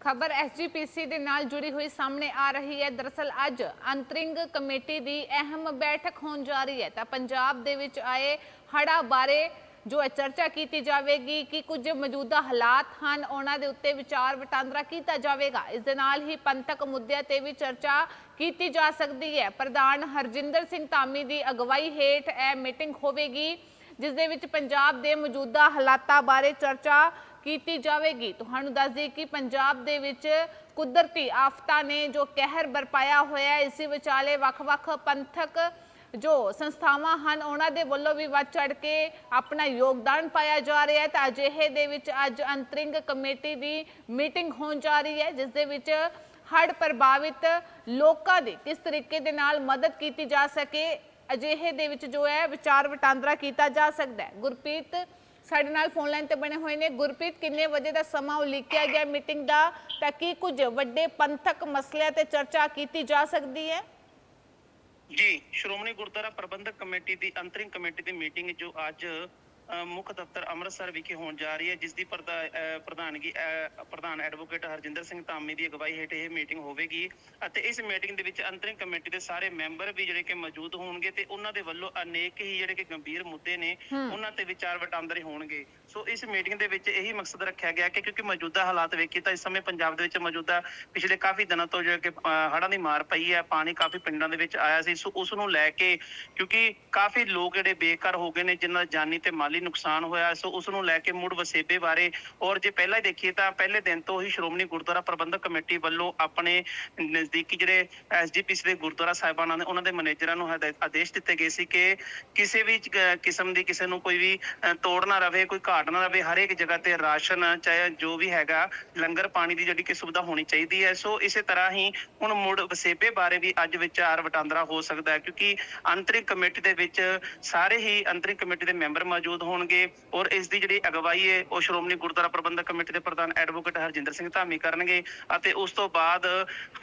ਖਬਰ ਐਸਜੀਪੀਸੀ ਦੇ ਨਾਲ ਜੁੜੀ ਹੋਈ ਸਾਹਮਣੇ ਆ ਰਹੀ ਹੈ। ਦਰਅਸਲ ਅੱਜ ਅੰਤਰਿੰਗ ਕਮੇਟੀ ਦੀ ਅਹਿਮ ਬੈਠਕ ਹੋਣ ਜਾ ਰਹੀ ਹੈ। ਤਾਂ ਪੰਜਾਬ ਦੇ ਵਿੱਚ ਆਏ ਹੜਾ ਬਾਰੇ ਜੋ ਹੈ ਚਰਚਾ ਕੀਤੀ ਜਾਵੇਗੀ ਕਿ ਕੁਝ ਮੌਜੂਦਾ ਹਾਲਾਤ ਹਨ, ਉਹਨਾਂ ਦੇ ਉੱਤੇ ਵਿਚਾਰ ਵਟਾਂਦਰਾ ਕੀਤਾ ਜਾਵੇਗਾ। ਇਸ ਦੇ ਨਾਲ ਹੀ ਪੰਥਕ ਮੁੱਦਿਆਂ ਤੇ ਵੀ ਚਰਚਾ ਕੀਤੀ ਜਾ ਸਕਦੀ ਹੈ। ਪ੍ਰਧਾਨ ਹਰਜਿੰਦਰ ਸਿੰਘ ਧਾਮੀ ਦੀ ਅਗਵਾਈ ਹੇਠ ਇਹ ਮੀਟਿੰਗ ਹੋਵੇਗੀ, ਜਿਸ ਦੇ ਵਿੱਚ ਪੰਜਾਬ ਦੇ ਮੌਜੂਦਾ ਹਾਲਾਤਾਂ ਬਾਰੇ ਚਰਚਾ ਕੀਤੀ ਜਾਵੇਗੀ। ਤੁਹਾਨੂੰ ਦੱਸ ਦਈਏ ਕਿ ਪੰਜਾਬ ਦੇ ਵਿੱਚ ਕੁਦਰਤੀ ਆਫਤਾਂ ਨੇ ਜੋ ਕਹਿਰ ਬਰਪਾਇਆ ਹੋਇਆ ਹੈ, ਇਸੇ ਵਿਚਾਲੇ ਵੱਖ-ਵੱਖ ਪੰਥਕ ਜੋ ਸੰਸਥਾਵਾਂ ਹਨ, ਉਹਨਾਂ ਦੇ ਵੱਲੋਂ ਵੀ ਵੱਧ ਚੜ ਕੇ ਆਪਣਾ ਯੋਗਦਾਨ ਪਾਇਆ ਜਾ ਰਿਹਾ ਹੈ। ਤਾਂ ਅਜਿਹੇ ਦੇ ਵਿੱਚ ਅੱਜ ਅੰਤਰਿੰਗ ਕਮੇਟੀ ਦੀ ਮੀਟਿੰਗ ਹੋਣ ਜਾ ਰਹੀ ਹੈ, ਜਿਸ ਦੇ ਵਿੱਚ ਹੜ੍ਹ ਪ੍ਰਭਾਵਿਤ ਲੋਕਾਂ ਦੀ ਕਿਸ ਤਰੀਕੇ ਦੇ ਨਾਲ ਮਦਦ ਕੀਤੀ ਜਾ ਸਕੇ, ਅਜਿਹੇ ਦੇ ਵਿੱਚ ਜੋ ਹੈ ਵਿਚਾਰ ਵਟਾਂਦਰਾ ਕੀਤਾ ਜਾ ਸਕਦਾ ਹੈ। ਗੁਰਪ੍ਰੀਤ ਸਾਡੇ ਨਾਲ ਫੋਨ ਲਾਈਨ ਤੇ ਬਣੇ ਹੋਏ ਨੇ। ਗੁਰਪ੍ਰੀਤ, ਕਿੰਨੇ ਵਜੇ ਦਾ ਸਮਾਂ ਉਲੀਕਿਆ ਗਿਆ ਮੀਟਿੰਗ ਦਾ? ਤਾਂ ਕੀ ਕੁਝ ਵੱਡੇ ਪੰਥਕ ਮਸਲਿਆਂ ਤੇ ਚਰਚਾ ਕੀਤੀ ਜਾ ਸਕਦੀ ਹੈ? ਜੀ, ਸ਼੍ਰੋਮਣੀ ਗੁਰਦੁਆਰਾ ਪ੍ਰਬੰਧਕ ਕਮੇਟੀ ਦੀ ਅੰਤਰਿਮ ਕਮੇਟੀ ਦੀ ਮੀਟਿੰਗ ਜੋ ਅੱਜ ਮੁੱਖ ਦਫ਼ਤਰ ਅੰਮ੍ਰਿਤਸਰ ਵਿਖੇ ਹੋਣ ਜਾ ਰਹੀ ਹੈ ਜਿਸ ਦੀ ਪ੍ਰਧਾਨਗੀ ਪ੍ਰਧਾਨ ਐਡਵੋਕੇਟ ਹਰਜਿੰਦਰ ਸਿੰਘ ਧਾਮੀ ਦੀ ਅਗਵਾਈ ਹੇਠ ਇਹ ਮੀਟਿੰਗ ਹੋਵੇਗੀ ਅਤੇ ਇਸ ਮੀਟਿੰਗ ਦੇ ਵਿੱਚ ਅੰਤਰਿਮ ਕਮੇਟੀ ਦੇ ਸਾਰੇ ਮੈਂਬਰ ਵੀ ਜਿਹੜੇ ਕਿ ਮੌਜੂਦ ਹੋਣਗੇ ਤੇ ਉਹਨਾਂ ਦੇ ਵੱਲੋਂ ਅਨੇਕ ਹੀ ਜਿਹੜੇ ਕਿ ਗੰਭੀਰ ਮੁੱਦੇ ਨੇ ਉਹਨਾਂ ਤੇ ਵਿਚਾਰ ਵਟਾਂਦਰੇ ਹੋਣਗੇ। ਸੋ ਇਸ ਮੀਟਿੰਗ ਦੇ ਵਿੱਚ ਇਹੀ ਮਕਸਦ ਰੱਖਿਆ ਗਿਆ ਕਿ ਕਿਉਂਕਿ ਮੌਜੂਦਾ ਹਾਲਾਤ ਵੇਖੀ ਤਾਂ ਇਸ ਸਮੇਂ ਪੰਜਾਬ ਦੇ ਵਿੱਚ ਮੌਜੂਦਾ ਪਿਛਲੇ ਕਾਫੀ ਦਿਨਾਂ ਤੋਂ ਜਿਹੜੇ ਕਿ ਹੜ੍ਹਾਂ ਦੀ ਮਾਰ ਪਈ ਹੈ ਪਾਣੀ ਕਾਫੀ ਪਿੰਡਾਂ ਦੇ ਵਿੱਚ ਆਇਆ ਸੀ ਸੋ ਉਸ ਨੂੰ ਲੈ ਕੇ ਕਿਉਂਕਿ ਕਾਫੀ ਲੋਕ ਜਿਹੜੇ ਬੇਘਰ ਹੋ ਗਏ ਨੇ ਜਿਨ੍ਹਾਂ ਦਾ ਜਾਨੀ ਤੇ ਮਾਲੀ ਨੁਕਸਾਨ ਹੋਇਆ, ਸੋ ਉਸ ਨੂੰ ਲੈ ਕੇ ਮੁੜ ਵਸੇਬੇ ਬਾਰੇ, ਔਰ ਜੇ ਪਹਿਲਾਂ ਹੀ ਦੇਖੀਏ ਤਾਂ ਪਹਿਲੇ ਦਿਨ ਤੋਂ ਹੀ ਸ਼੍ਰੋਮਣੀ ਗੁਰਦੁਆਰਾ ਪ੍ਰਬੰਧਕ ਕਮੇਟੀ ਵੱਲੋਂ ਆਪਣੇ ਨਜ਼ਦੀਕੀ ਜਿਹੜੇ ਐਸਜੀਪੀਸੀ ਦੇ ਗੁਰਦੁਆਰਾ ਸਾਹਿਬਾਨਾਂ ਨੇ, ਉਹਨਾਂ ਦੇ ਮੈਨੇਜਰਾਂ ਨੂੰ ਆਦੇਸ਼ ਦਿੱਤੇ ਗਏ ਸੀ ਕਿ ਕਿਸੇ ਵੀ ਕਿਸਮ ਦੀ ਕਿਸੇ ਨੂੰ ਕੋਈ ਵੀ ਤੋੜ ਨਾ ਰਵੇ, ਕੋਈ ਘਾਟ ਨਾ ਰਵੇ, ਹਰ ਇੱਕ ਜਗ੍ਹਾ ਤੇ ਰਾਸ਼ਨ, ਚਾਹੇ ਜੋ ਵੀ ਹੈਗਾ, ਲੰਗਰ ਪਾਣੀ ਦੀ ਜਿਹੜੀ ਕਿ ਸੁਵਿਧਾ ਹੋਣੀ ਚਾਹੀਦੀ ਹੈ। ਸੋ ਇਸੇ ਤਰ੍ਹਾਂ ਹੀ ਹੁਣ ਮੁੜ ਵਸੇਬੇ ਬਾਰੇ ਵੀ ਅੱਜ ਵਿਚਾਰ ਵਟਾਂਦਰਾ ਹੋ ਸਕਦਾ ਹੈ, ਕਿਉਂਕਿ ਅੰਤਰਿਮ ਕਮੇਟੀ ਦੇ ਵਿੱਚ ਸਾਰੇ ਹੀ ਅੰਤਰਿਮ ਕਮੇਟੀ ਦੇ ਮੈਂਬਰ ਮੌਜੂਦ ਹੋਣਗੇ ਔਰ ਇਸ ਦੀ ਜਿਹੜੀ ਅਗਵਾਈ ਹੈ, ਉਹ ਸ਼੍ਰੋਮਣੀ ਗੁਰਦੁਆਰਾ ਪ੍ਰਬੰਧਕ ਕਮੇਟੀ ਦੇ ਪ੍ਰਧਾਨ ਐਡਵੋਕੇਟ ਹਰਜਿੰਦਰ ਸਿੰਘ ਧਾਮੀ ਕਰਨਗੇ ਅਤੇ ਉਸ ਤੋਂ ਬਾਅਦ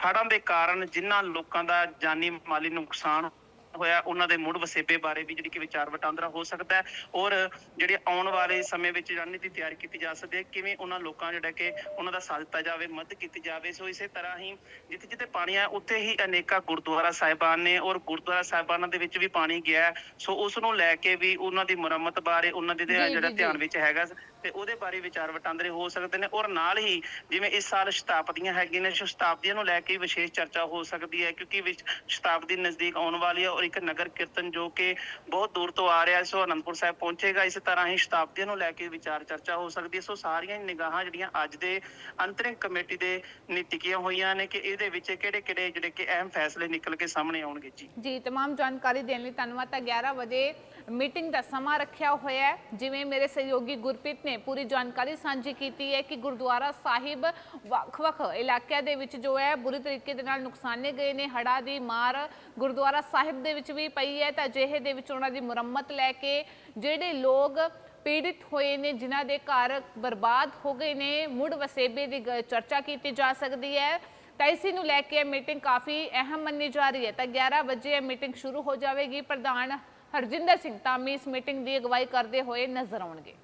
ਹੜ੍ਹਾਂ ਦੇ ਕਾਰਨ ਜਿਨ੍ਹਾਂ ਲੋਕਾਂ ਦਾ ਜਾਨੀ ਮਾਲੀ ਨੁਕਸਾਨ ਹੋਇਆ ਉਹਨਾਂ ਦੇ ਮੁੜ ਵਸੇਬੇ ਬਾਰੇ ਵੀ ਜਿਹੜੀ ਕਿ ਵਿਚਾਰ ਵਟਾਂਦਰਾ ਹੋ ਸਕਦਾ ਹੈ ਔਰ ਜਿਹੜੇ ਆਉਣ ਵਾਲੇ ਸਮੇਂ ਵਿੱਚ ਰਣਨੀਤੀ ਤਿਆਰ ਕੀਤੀ ਜਾ ਸਕਦੀ ਹੈ ਕਿਵੇਂ ਉਹਨਾਂ ਲੋਕਾਂ ਜਿਹੜਾ ਕਿ ਉਹਨਾਂ ਦਾ ਸਾਥ ਦਿੱਤਾ ਜਾਵੇ ਮਦਦ ਕੀਤੀ ਜਾਵੇ ਸੋ ਇਸੇ ਤਰ੍ਹਾਂ ਹੀ ਜਿੱਥੇ ਜਿੱਥੇ ਪਾਣੀ ਆ ਉੱਥੇ ਹੀ ਅਨੇਕਾਂ ਗੁਰਦੁਆਰਾ ਸਾਹਿਬਾਨ ਨੇ ਔਰ ਗੁਰਦੁਆਰਾ ਸਾਹਿਬਾਨਾਂ ਦੇ ਵਿੱਚ ਵੀ ਪਾਣੀ ਗਿਆ। ਸੋ ਉਸ ਨੂੰ ਲੈ ਕੇ ਵੀ ਉਹਨਾਂ ਦੀ ਮੁਰੰਮਤ ਬਾਰੇ ਉਹਨਾਂ ਦੇ ਜਿਹੜਾ ਧਿਆਨ। ਵਿੱਚ ਹੈਗਾ ਤੇ ਉਹਦੇ ਬਾਰੇ ਵਿਚਾਰ ਵਟਾਂਦਰੇ ਹੋ ਸਕਦੇ ਨੇ ਔਰ ਨਾਲ ਹੀ ਜਿਵੇਂ ਇਸ ਸਾਲ ਸ਼ਤਾਬਦੀਆਂ ਹੈਗੀਆਂ ਨੇ ਸੋ ਸ਼ਤਾਬਦੀਆਂ ਨੂੰ ਲੈ ਕੇ ਵੀ ਵਿਸ਼ੇਸ਼ ਚਰਚਾ ਹੋ ਸਕਦੀ ਹੈ ਕਿਉਂਕਿ ਵਿੱਚ ਸ਼ਤਾਬਦੀ ਨਜ਼ਦੀਕ ਆਉਣ ਵਾਲੀ ਹੈ ਔਰ ਇੱਕ ਨਗਰ ਕੀਰਤਨ ਜੋ ਕਿ ਬਹੁਤ ਦੂਰ ਤੋਂ ਆ ਰਿਹਾ ਹੈ ਸੋ ਅਨੰਦਪੁਰ ਸਾਹਿਬ ਪਹੁੰਚੇਗਾ ਇਸੇ ਤਰ੍ਹਾਂ ਹੀ ਸ਼ਤਾਬਦੀਆਂ ਨੂੰ ਲੈ ਕੇ ਵਿਚਾਰ ਚਰਚਾ ਹੋ ਸਕਦੀ ਹੈ ਸੋ ਸਾਰੀਆਂ ਹੀ ਨਿਗਾਹਾਂ ਜਿਹੜੀਆਂ ਅੱਜ ਦੇ ਅੰਤਰਿਮ ਕਮੇਟੀ ਦੇ ਨੇ ਟਿਕੀਆਂ ਹੋਈਆਂ ਨੇ ਕਿ ਇਹਦੇ ਵਿੱਚ ਕਿਹੜੇ ਕਿਹੜੇ ਜਿਹੜੇ ਕਿ ਅਹਿਮ ਫੈਸਲੇ ਨਿਕਲ ਕੇ ਸਾਹਮਣੇ ਆਉਣਗੇ ਜੀ ਜੀ तमाम ਜਾਣਕਾਰੀ ਦੇਣ ਲਈ ਧੰਨਵਾਦ ਤਾਂ 11 ਵਜੇ ਮੀਟਿੰਗ ਦਾ ਸਮਾਂ ਰੱਖਿਆ ਹੋਇਆ ਹੈ। ਜਿਵੇਂ ਮੇਰੇ ਸਹਿਯੋਗੀ ਗੁਰਪ੍ਰੀਤ ਨੇ ਪੂਰੀ ਜਾਣਕਾਰੀ ਸਾਂਝੀ ਕੀਤੀ ਹੈ ਕਿ ਗੁਰਦੁਆਰਾ ਸਾਹਿਬ ਵੱਖ-ਵੱਖ ਇਲਾਕਿਆਂ ਦੇ ਵਿੱਚ ਜੋ ਹੈ, ਬੁਰੀ ਤਰੀਕੇ ਦੇ ਨਾਲ ਨੁਕਸਾਨੇ ਗਏ ਨੇ ਹੜਾ ਦੀ ਮਾਰ ਗੁਰਦੁਆਰਾ ਸਾਹਿਬ ਦੇ ਵਿੱਚ ਵੀ ਪਈ ਹੈ ਤਾਂ ਅਜਿਹੇ ਦੇ ਵਿੱਚ ਉਹਨਾਂ ਦੀ ਮੁਰੰਮਤ ਲੈ ਕੇ ਜਿਹੜੇ ਲੋਕ ਪੀੜਿਤ ਹੋਏ ਨੇ, ਜਿਨ੍ਹਾਂ ਦੇ ਘਰ ਬਰਬਾਦ ਹੋ ਗਏ ਨੇ, ਮੁੜ ਵਸੇਬੇ ਦੀ ਗ- ਚਰਚਾ ਕੀਤੀ ਜਾ ਸਕਦੀ ਹੈ। ਤਾਂ ਇਸੇ ਨੂੰ ਲੈ ਕੇ ਇਹ ਮੀਟਿੰਗ ਕਾਫੀ ਅਹਿਮ ਮੰਨੀ ਜਾ ਰਹੀ ਹੈ। ਤਾਂ 11 ਵਜੇ ਇਹ ਮੀਟਿੰਗ ਸ਼ੁਰੂ ਹੋ ਜਾਵੇਗੀ। ਪ੍ਰਧਾਨ ਹਰਜਿੰਦਰ ਸਿੰਘ ਧਾਮੀ ਇਸ ਮੀਟਿੰਗ ਦੀ ਅਗਵਾਈ ਕਰਦੇ ਹੋਏ ਨਜ਼ਰ ਆਉਣਗੇ।